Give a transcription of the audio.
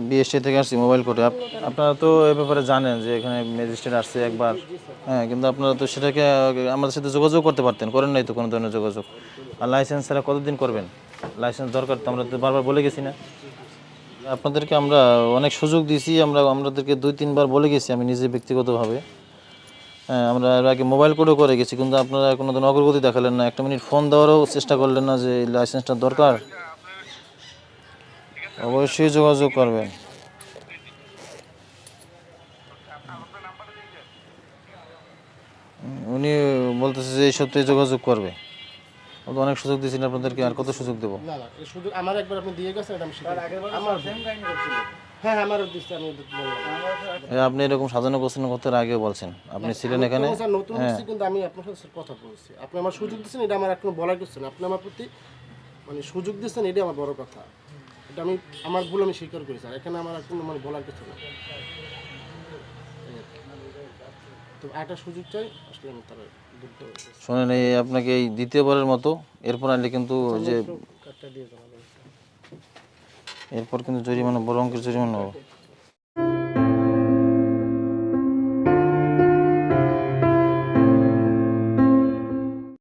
BST থেকে আসছি mobile কোর্টে আপ- আপনারা তো এ ব্যাপারে জানেন যে এখানে ম্যাজিস্ট্রেট আসছে একবার। হ্যাঁ কিন্তু আপনারা তো সেটাকে, আমাদের সাথে যোগাযোগ করতে পারতেন, করেন নাই তো কোনো ধরনের যোগাযোগ। আর লাইসেন্স ছাড়া কতদিন করবেন? লাইসেন্স দরকার তো আমরা তো বারবার বলে গেছি না। আপনাদেরকে আমরা অনেক সুযোগ দিয়েছি, আমরা, আমাদেরকে দুই, তিনবার বলে গেছি, আমি নিজে ব্যক্তিগতভাবে। হ্যাঁ আমরা এর আগে মোবাইল কোডও করে গেছি, কিন্তু আপনারা কোনো দিন অগ্রগতি দেখালেন না। একটা মিনিট ফোন দেওয়ারও চেষ্টা করলেন না যে লাইসেন্সটা দরকার। অবশ্যই যোগাযোগ করবেন। উনি বলতেছে যে এই সপ্তাহে যোগাযোগ করবে। আমি অনেক সুযোগ দিয়েছি আপনাদেরকে আর কত সুযোগ দেবো? না না এই আমার একবার আপনি দিয়ে গেছেন আমি আমার হ্যাঁ আমি আপনি এরকম সাজানো গোছানো করতে আগেও বলছেন। আপনি ছিলেন এখানে? নতুন কিন্তু আমি আপনার সাথে কথা বলছি। আপনি আমার সুযোগ দিচ্ছেন এটা আমার এখন বলার কিছু না। আপনি আমার প্রতি মানে সুযোগ দিচ্ছেন এটা আমার বড় কথা। এটা আমি আমার ভুল আমি স্বীকার করি স্যার। এখানে আমার কোনো মানে বলার কিছু না। তো একটা সুযোগ চাই আসলে আমি তারা শোনেন এই আপনাকে এই দ্বিতীয়বারের মতো এরপর আনলে কিন্তু যে এরপর কিন্তু জরিমানা বড় অঙ্কের জরিমানা হবে।